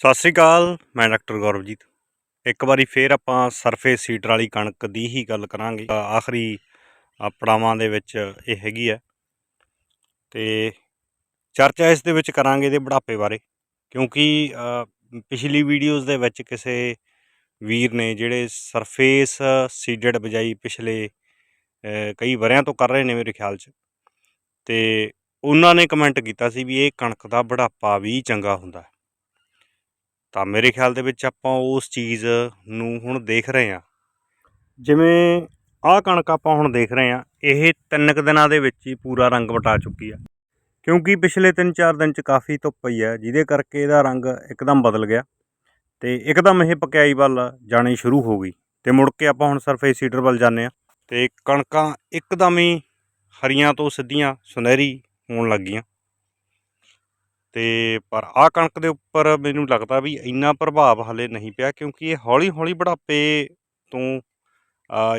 ਸਤਿ ਸ੍ਰੀ ਅਕਾਲ, ਮੈਂ ਡਾਕਟਰ ਗੌਰਵਜੀਤ। ਇੱਕ ਵਾਰੀ ਫੇਰ ਆਪਾਂ ਸਰਫੇਸ ਸੀਡਰ ਵਾਲੀ ਕਣਕ ਦੀ ਹੀ ਗੱਲ ਕਰਾਂਗੇ। ਆਖਰੀ ਪੜਾਵਾਂ ਦੇ ਵਿੱਚ ਇਹ ਹੈਗੀ ਹੈ। ਤੇ ਚਰਚਾ ਇਸ ਦੇ ਵਿੱਚ ਕਰਾਂਗੇ ਇਹਦੇ ਬੁਢਾਪੇ ਬਾਰੇ। ਕਿਉਂਕਿ ਪਿਛਲੀ ਵੀਡੀਓਜ਼ ਦੇ ਵਿੱਚ ਕਿਸੇ ਵੀਰ ਨੇ ਜਿਹੜੇ ਸਰਫੇਸ ਸੀਡਡ ਬਜਾਈ ਪਿਛਲੇ ਕਈ ਵਰਿਆਂ ਤੋਂ ਕਰ ਰਹੇ ਨੇ ਮੇਰੇ ਖਿਆਲ 'ਚ। ਤੇ ਉਹਨਾਂ ਨੇ ਕਮੈਂਟ ਕੀਤਾ ਸੀ ਵੀ ਇਹ ਕਣਕ ਦਾ ਬੁਢਾਪਾ ਵੀ ਚੰਗਾ ਹੁੰਦਾ ਹੈ। ਤਾਂ ਮੇਰੇ ਖਿਆਲ ਦੇ ਵਿੱਚ ਆਪਾਂ ਉਸ ਚੀਜ਼ ਨੂੰ ਹੁਣ ਦੇਖ ਰਹੇ ਹਾਂ। ਜਿਵੇਂ ਆਹ ਕਣਕ ਆਪਾਂ ਹੁਣ ਦੇਖ ਰਹੇ ਹਾਂ, ਇਹ ਤਿੰਨ ਕੁ ਦਿਨਾਂ ਦੇ ਵਿੱਚ ਹੀ ਪੂਰਾ ਰੰਗ ਵਟਾ ਚੁੱਕੀ ਆ। ਕਿਉਂਕਿ ਪਿਛਲੇ 3-4 ਦਿਨ ਚ ਕਾਫੀ ਧੁੱਪ ਪਈ ਹੈ ਜਿਹਦੇ ਕਰਕੇ ਇਹਦਾ ਰੰਗ ਇੱਕਦਮ ਬਦਲ ਗਿਆ ਤੇ ਇੱਕਦਮ ਇਹ ਪਕਿਆਈ ਵੱਲ ਜਾਣੀ ਸ਼ੁਰੂ ਹੋ ਗਈ ਤੇ ਮੁੜ ਕੇ ਆਪਾਂ ਹੁਣ ਸਰਫੇਸ ਸੀਡਰ ਵੱਲ ਜਾਂਦੇ ਆ ਤੇ ਕਣਕਾਂ ਇੱਕਦਮ ਹੀ ਹਰੀਆਂ ਤੋਂ ਸਿੱਧੀਆਂ ਸੁਨਹਿਰੀ ਹੋਣ ਲੱਗੀਆਂ। ਤੇ ਪਰ ਆਹ ਕਣਕ ਦੇ ਉੱਪਰ ਮੈਨੂੰ ਲੱਗਦਾ ਵੀ ਇੰਨਾ ਪ੍ਰਭਾਵ ਹਲੇ ਨਹੀਂ ਪਿਆ ਕਿਉਂਕਿ ਇਹ ਹੌਲੀ ਹੌਲੀ ਬੁਢਾਪੇ ਤੋਂ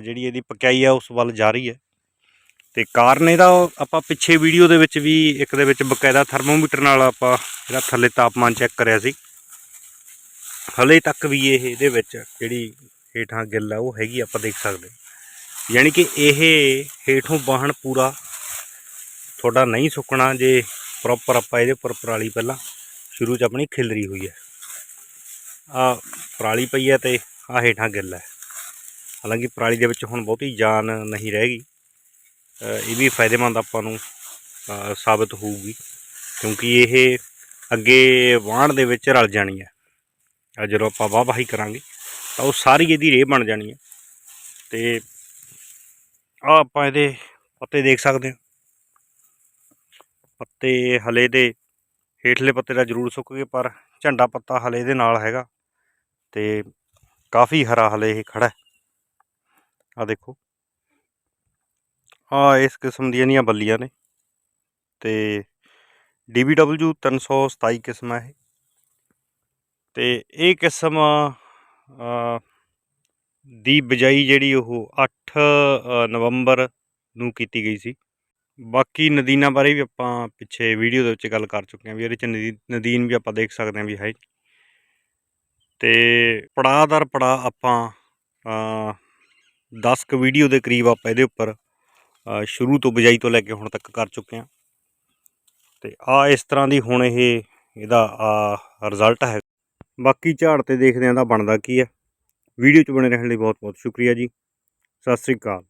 ਜਿਹੜੀ ਇਹਦੀ ਪਕਾਈ ਆ, ਉਸ ਵੱਲ ਜਾ ਰਹੀ ਹੈ ਤੇ ਕਾਰਨ ਇਹਦਾ ਆਪਾਂ ਪਿੱਛੇ ਵੀਡੀਓ ਦੇ ਵਿੱਚ ਵੀ ਇੱਕ ਦੇ ਵਿੱਚ ਬਕਾਇਦਾ ਥਰਮੋਮੀਟਰ ਨਾਲ ਆਪਾਂ ਜਿਹੜਾ ਥੱਲੇ ਤਾਪਮਾਨ ਚੈੱਕ ਕਰਿਆ ਸੀ ਹਲੇ ਤੱਕ ਵੀ ਇਹ ਇਹਦੇ ਵਿੱਚ ਜਿਹੜੀ ਹੇਠਾਂ ਗਿੱਲ ਆ, ਉਹ ਹੈਗੀ ਆਪਾਂ ਦੇਖ ਸਕਦੇ ਹਾਂ। ਯਾਨੀ ਕਿ ਇਹ ਹੇਠੋਂ ਬਾਹਣ ਪੂਰਾ ਤੁਹਾਡਾ ਨਹੀਂ ਸੁੱਕਣਾ ਜੇ ਪ੍ਰੋਪਰ ਆਪਾਂ ਇਹਦੇ ਉੱਪਰ ਪਰਾਲੀ ਪਹਿਲਾਂ ਸ਼ੁਰੂ 'ਚ ਆਪਣੀ ਖਿਲਰੀ ਹੋਈ ਹੈ। ਆ ਪਰਾਲੀ ਪਈ ਹੈ ਤੇ ਆ ਹੇਠਾਂ ਗਿੱਲ ਹੈ। ਹਾਲਾਂਕਿ ਪਰਾਲੀ ਦੇ ਵਿੱਚ ਹੁਣ ਬਹੁਤੀ ਜਾਨ ਨਹੀਂ ਰਹੇਗੀ ਇਹ ਵੀ ਫਾਇਦੇਮੰਦ ਆਪਾਂ ਨੂੰ ਅ, ਸਾਬਤ ਹੋਊਗੀ ਕਿਉਂਕਿ ਇਹ ਅੱਗੇ ਵਾਹਣ ਦੇ ਵਿੱਚ ਰਲ ਜਾਣੀ ਹੈ। ਆ ਜਦੋਂ ਆਪਾਂ ਵਾਹ ਵਾਹੀ ਕਰਾਂਗੇ ਤਾਂ ਉਹ ਸਾਰੀ ਇਹਦੀ ਰੇਹ ਬਣ ਜਾਣੀ ਹੈ। ਤੇ ਆ ਆਪਾਂ ਇਹਦੇ ਪੱਤੇ ਦੇਖ ਸਕਦੇ ਹਾਂ। ਪੱਤੇ ਹਲੇ ਦੇ ਹੇਠਲੇ ਪੱਤੇ ਦਾ ਜ਼ਰੂਰ ਸੁੱਕ ਗਏ, ਪਰ ਝੰਡਾ ਪੱਤਾ ਹਲੇ ਦੇ ਨਾਲ ਹੈਗਾ ਤੇ ਕਾਫੀ ਹਰਾ ਹਲੇ ਇਹ ਖੜਾ ਆ ਦੇਖੋ। ਆ ਇਸ ਕਿਸਮ ਦੀਆਂ ਨੀਆਂ ਬੱਲੀਆਂ ਨੇ ਤੇ DBW 327 ਕਿਸਮ ਹੈ ਇਹ। ਤੇ ਇਹ ਕਿਸਮ ਦੀ ਬਜਾਈ ਜਿਹੜੀ ਉਹ 8 ਨਵੰਬਰ ਨੂੰ ਕੀਤੀ ਗਈ ਸੀ। ਬਾਕੀ ਨਦੀਨਾਂ ਬਾਰੇ ਵੀ ਆਪਾਂ ਪਿੱਛੇ ਵੀਡੀਓ ਦੇ ਵਿੱਚ ਗੱਲ ਕਰ ਚੁੱਕੇ ਹਾਂ ਵੀ ਇਹਦੇ ਚ ਨਦੀ- ਨਦੀਨ ਵੀ ਆਪਾਂ ਦੇਖ ਸਕਦੇ ਹਾਂ ਵੀ ਹੈ। ਤੇ ਪੜਾਅ ਦਰ ਪੜਾਅ ਆਪਾਂ ਅ 10 ਕੁ ਵੀਡੀਓ ਦੇ ਕਰੀਬ ਆਪਾਂ ਇਹਦੇ ਉੱਪਰ ਸ਼ੁਰੂ ਤੋਂ ਬਜਾਈ ਤੋਂ ਲੈ ਕੇ ਹੁਣ ਤੱਕ ਕਰ ਚੁੱਕੇ ਹਾਂ। ਤੇ ਆ ਇਸ ਤਰ੍ਹਾਂ ਦੀ ਹੁਣ ਇਹ, ਇਹਦਾ, ਆ ਰਿਜ਼ਲਟ ਹੈ। ਬਾਕੀ ਝਾੜ ਤੇ ਦੇਖਦੇ ਹਾਂ ਦਾ ਬਣਦਾ ਕੀ ਹੈ। ਵੀਡੀਓ 'ਚ ਬਣੇ ਰਹਿਣ ਲਈ ਬਹੁਤ ਬਹੁਤ ਸ਼ੁਕਰੀਆ ਜੀ। ਸਤਿ ਸ੍ਰੀ ਅਕਾਲ।